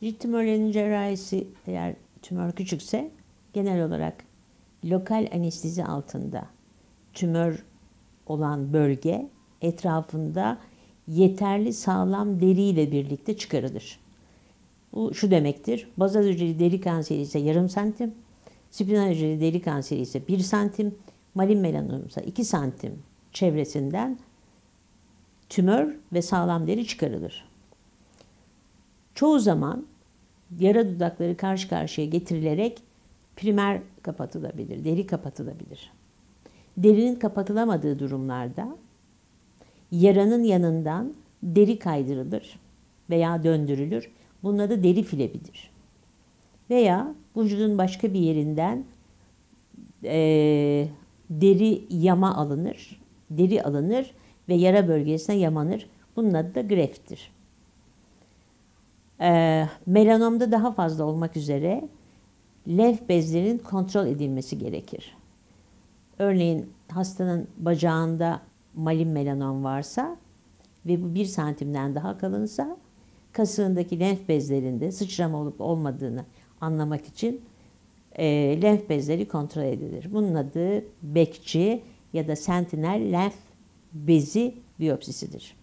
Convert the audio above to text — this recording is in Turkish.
Cilt tümörlerinin cerrahisi eğer tümör küçükse genel olarak lokal anestezi altında tümör olan bölge etrafında yeterli sağlam deriyle birlikte çıkarılır. Bu şu demektir. Bazal hücreli deri kanseri ise yarım santim, spinal hücreli deri kanseri ise 1 santim, malin melanom ise 2 santim çevresinden tümör ve sağlam deri çıkarılır. Çoğu zaman yara dudakları karşı karşıya getirilerek primer kapatılabilir, deri kapatılabilir. Derinin kapatılamadığı durumlarda yaranın yanından deri kaydırılır veya döndürülür. Bunun adı deri filebidir. Veya vücudun başka bir yerinden e, deri yama alınır, deri alınır ve yara bölgesine yamanır. Bunun adı da grefttir. E, melanomda daha fazla olmak üzere lenf bezlerinin kontrol edilmesi gerekir. Örneğin hastanın bacağında malin melanom varsa ve bu bir santimden daha kalınsa kasığındaki lenf bezlerinde sıçrama olup olmadığını anlamak için e, lenf bezleri kontrol edilir. Bunun adı bekçi ya da sentinel lenf bezi biyopsisidir.